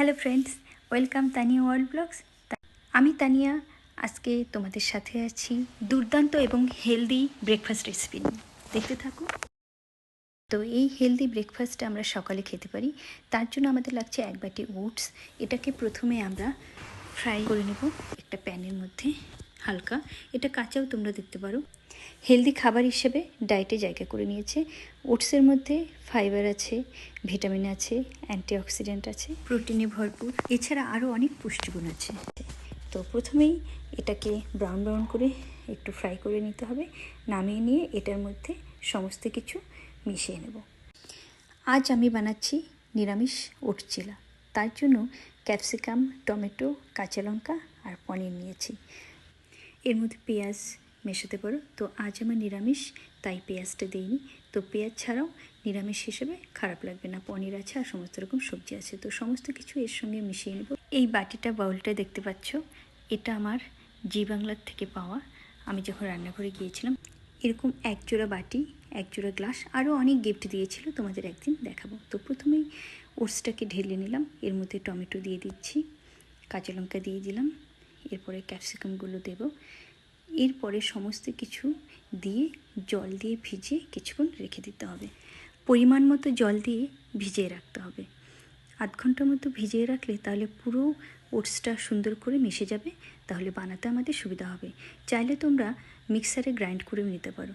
Hello friends, welcome Tania world blogs. আমি তানিয়া, আজকে তোমাদের সাথে আছি দুর্দান্ত এবং হেলদি ব্রেকফাস্ট রেসিপি দেখতে থাকো। তো এই হেলদি ব্রেকফাস্টটা আমরা সকালে খেতে পারি। তার জন্য আমাদের লাগছে এক বাটি ওটস। এটাকে প্রথমে আমরা ফ্রাই করে নেব। একটা প্যানের মধ্যে হালকা। এটা কাঁচাও তোমরা দেখতে পারো। হেলদি খাবার হিসেবে ডায়েটে জায়গা করে নিয়েছে। ওটসের মধ্যে ফাইবার আছে ভিটামিন আছে অ্যান্টিঅক্সিডেন্ট আছে প্রোটিনে ভরপুর। এছাড়া আরও অনেক পুষ্টিগুণ আছে। তো প্রথমেই এটাকে ব্রাউন ব্রাউন করে একটু ফ্রাই করে নিতে হবে। নামিয়ে নিয়ে এটার মধ্যে সমস্ত কিছু মিশিয়ে নেব। আজ আমি বানাচ্ছি নিরামিষ ওট চিলা তার জন্য ক্যাপসিকাম টমেটো কাঁচা লঙ্কা আর পনির নিয়েছি। এর মধ্যে পেঁয়াজ মেশাতে পারো। তো আজ আমার নিরামিষ, তাই পেঁয়াজটা দিইনি। তো পেঁয়াজ ছাড়াও নিরামিষ হিসেবে খারাপ লাগবে না। পনির আছে আর সমস্ত রকম সবজি আছে। তো সমস্ত কিছু এর সঙ্গে মিশিয়ে নেব। এই বাটিটা বাউলটা দেখতে পাচ্ছ? এটা আমার জি বাংলার থেকে পাওয়া। আমি যখন রান্নাঘরে গিয়েছিলাম, এরকম এক জোড়া বাটি এক জোড়া গ্লাস, আরও অনেক গিফট দিয়েছিল, তোমাদের একদিন দেখাবো। তো প্রথমেই ওটসটাকে ঢেলে নিলাম। এর মধ্যে টমেটো দিয়ে দিচ্ছি, কাঁচা লঙ্কা দিয়ে দিলাম। এরপরে ক্যাপসিকামগুলো দেবো। এরপরে সমস্ত কিছু দিয়ে জল দিয়ে ভিজিয়ে কিছুক্ষণ রেখে দিতে হবে। পরিমাণ মতো জল দিয়ে ভিজিয়ে রাখতে হবে। আধ ঘণ্টার মতো ভিজিয়ে রাখলে তাহলে পুরো ওটসটা সুন্দর করে মিশে যাবে, তাহলে বানাতে আমাদের সুবিধা হবে। চাইলে তোমরা মিক্সারে গ্রাইন্ড করে নিতে পারো।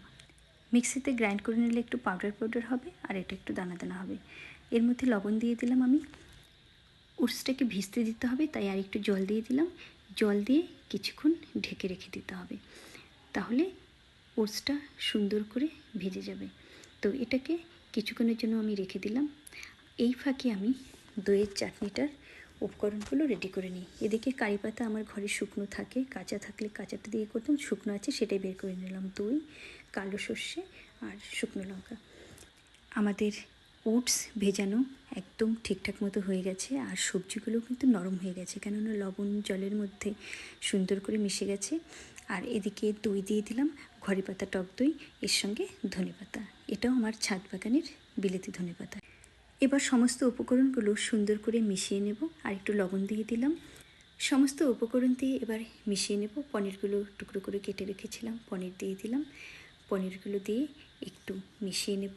মিক্সিতে গ্রাইন্ড করে নিলে একটু পাউডার পাউডার হবে আর এটা একটু দানা দানা হবে। এর মধ্যে লবণ দিয়ে দিলাম আমি। ওটসটাকে ভিজতে দিতে হবে, তাই আর একটু জল দিয়ে দিলাম। জল দিয়ে কিছুক্ষণ ঢেকে রেখে দিতে হবে। তাহলে ওটসটা সুন্দর করে ভেজে যাবে। তো এটাকে কিছুক্ষণের জন্য আমি রেখে দিলাম। এই ফাঁকে আমি দইয়ের চাটনিটার উপকরণগুলো রেডি করে নিই। এদিকে কারি পাতা আমার ঘরে শুকনো থাকে, কাঁচা থাকলে কাঁচাটা দিয়ে করতাম, শুকনো আছে সেটাই বের করে নিলাম। দই, কালো সর্ষে আর শুকনো লঙ্কা। আমাদের ওটস ভেজানো একদম ঠিকঠাক মতো হয়ে গেছে। আর সবজিগুলো কিন্তু নরম হয়ে গেছে, কেননা লবণ জলের মধ্যে সুন্দর করে মিশে গেছে। আর এদিকে দই দিয়ে দিলাম, ঘরে পাতা, টক দই, এর সঙ্গে ধনে পাতা। এটাও আমার ছাদ বাগানের বিলেতি ধনে পাতা। এবার সমস্ত উপকরণগুলো সুন্দর করে মিশিয়ে নেব, আর একটু লবণ দিয়ে দিলাম। সমস্ত উপকরণ দিয়ে এবার মিশিয়ে নেব। পনিরগুলো টুকরো করে কেটে রেখেছিলাম, পনির দিয়ে দিলাম। পনিরগুলো দিয়ে একটু মিশিয়ে নেব।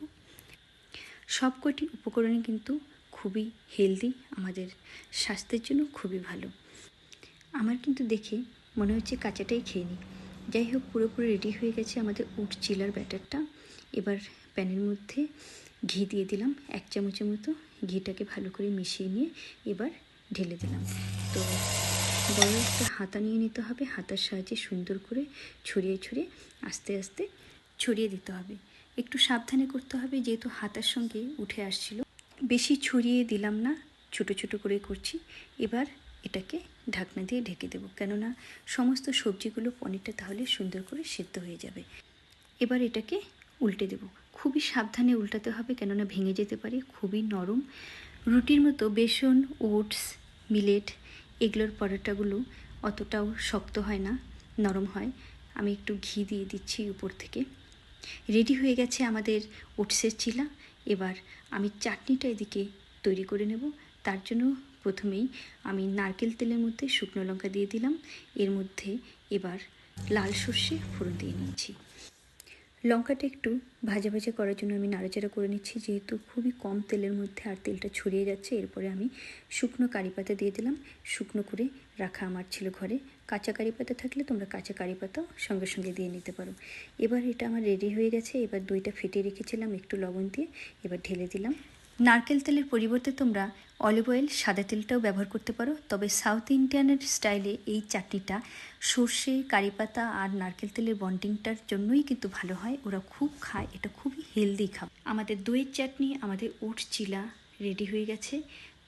সবকটি উপকরণই কিন্তু খুবই হেলদি আমাদের স্বাস্থ্যের জন্য খুবই ভালো। আমার কিন্তু দেখে মনে হচ্ছে কাঁচাটাই খেয়ে নিই। যাই হোক পুরোপুরি রেডি হয়ে গেছে আমাদের উট চিলার ব্যাটারটা। এবার প্যানের মধ্যে ঘি দিয়ে দিলাম, এক চামচের মতো ঘিটাকে ভালো করে মিশিয়ে নিয়ে এবার ঢেলে দিলাম। তো বড় একটা হাতা নিয়ে নিতে হবে, হাতার সাহায্যে সুন্দর করে ছড়িয়ে ছড়িয়ে আস্তে আস্তে ছড়িয়ে দিতে হবে। একটু সাবধানে করতে হবে, যেহেতু হাতার সঙ্গে উঠে আসছিল। বেশি ছড়িয়ে দিলাম না, ছোট ছোট করে করছি। এবার এটাকে ঢাকনা দিয়ে ঢেকে দেবো, কেননা সমস্ত সবজিগুলো পনিরটা তাহলে সুন্দর করে সেদ্ধ হয়ে যাবে। এবার এটাকে উল্টে দেব। খুবই সাবধানে উল্টাতে হবে, কেননা ভেঙে যেতে পারে, খুবই নরম। রুটির মতো বেসন, ওটস, মিলেট এগুলোর পরোটাগুলো অতটাও শক্ত হয় না, নরম হয়। আমি একটু ঘি দিয়ে দিচ্ছি উপর থেকে। রেডি হয়ে গেছে আমাদের ওটসের চিলা। এবার আমি চাটনিটা এদিকে তৈরি করে নেব। তার জন্য প্রথমেই আমি নারকেল তেলের মধ্যে শুকনো লঙ্কা দিয়ে দিলাম। এর মধ্যে এবার লাল সর্ষে ফোড়ন দিয়ে নিয়েছি লঙ্কাটা একটু ভাজা ভাজা করার জন্য আমি নাড়াচাড়া করে নিচ্ছি, যেহেতু খুবই কম তেলের মধ্যে আর তেলটা ছড়িয়ে যাচ্ছে। এরপরে আমি শুকনো কারি পাতা দিয়ে দিলাম। শুকনো করে রাখা আমার ছিল ঘরে। কাঁচা কারি পাতা থাকলে তোমরা কাঁচা কারি পাতাও সঙ্গে সঙ্গে দিয়ে নিতে পারো। এবার এটা আমার রেডি হয়ে গেছে। এবার দইটা ফেটে রেখেছিলাম, একটু লবণ দিয়ে। এবার ঢেলে দিলাম। নারকেল তেলের পরিবর্তে তোমরা অলিভ অয়েল সাদা তেলটাও ব্যবহার করতে পারো। তবে সাউথ ইন্ডিয়ানের স্টাইলে এই চাটনিটা সর্ষে, কারি পাতা আর নারকেল তেলের বন্ডিংটার জন্যই কিন্তু ভালো হয়। ওরা খুব খায়, এটা খুবই হেলদি খাবার। আমাদের দইয়ের চাটনি, আমাদের উট চিলা রেডি হয়ে গেছে।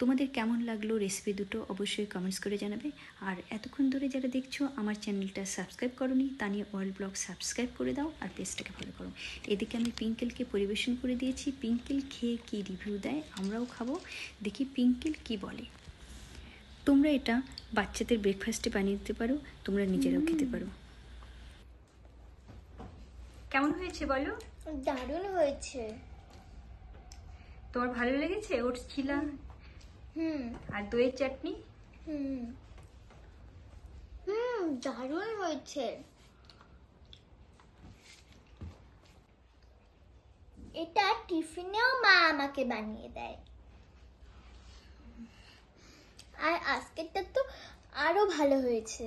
তোমাদের কেমন লাগল রেসিপি দুটো অবশ্যই কমেন্টস করে জানাবে। আর এতক্ষণ ধরে যারা দেখছ আমার চ্যানেলটা সাবস্ক্রাইব করনি তা নিয়ে ওয়ার্ল্ড ব্লগ সাবস্ক্রাইব করে দাও আর পেজটাকে ফলো করো। এদিকে আমি পিঙ্কেলকে পরিবেশন করে দিয়েছি। পিঙ্কেল খেয়ে কী রিভিউ দেয় আমরাও খাব। দেখি পিঙ্কেল কি বলে। তোমরা এটা বাচ্চাদের ব্রেকফাস্টে বানিয়ে দিতে পারো তোমরা নিজেরাও খেতে পারো। কেমন হয়েছে বলো? দারুণ হয়েছে। তোমার ভালো লেগেছে? ওটস ছিলা হুম। আর দইয়ের চাটনি? হুম। হুম দারুণ হয়েছে। এটা টিফিনেও মা আমাকে বানিয়ে দেয়। আর আজকেরটা তো আরও ভালো হয়েছে।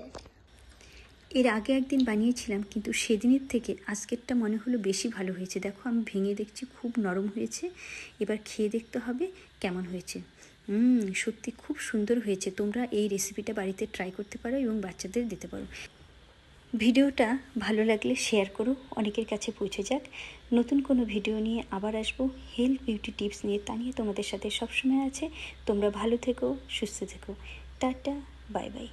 এর আগে একদিন বানিয়েছিলাম, কিন্তু সেদিনের থেকে আজকেরটা মনে হলো বেশি ভালো হয়েছে। দেখো, আমি ভেঙে দেখছি, খুব নরম হয়েছে। এবার খেয়ে দেখতে হবে কেমন হয়েছে। সত্যি খুব সুন্দর হয়েছে। তোমরা এই রেসিপিটা বাড়িতে ট্রাই করতে পারো এবং বাচ্চাদের দিতে পারো। ভিডিওটা ভালো লাগলে শেয়ার করো, অনেকের কাছে পৌঁছে যাক। নতুন কোনো ভিডিও নিয়ে আবার আসব। হেলথ বিউটি টিপস নিয়ে তা নিয়ে তোমাদের সাথে সবসময় আছে। তোমরা ভালো থেকো, সুস্থ থেকো। Tata bye bye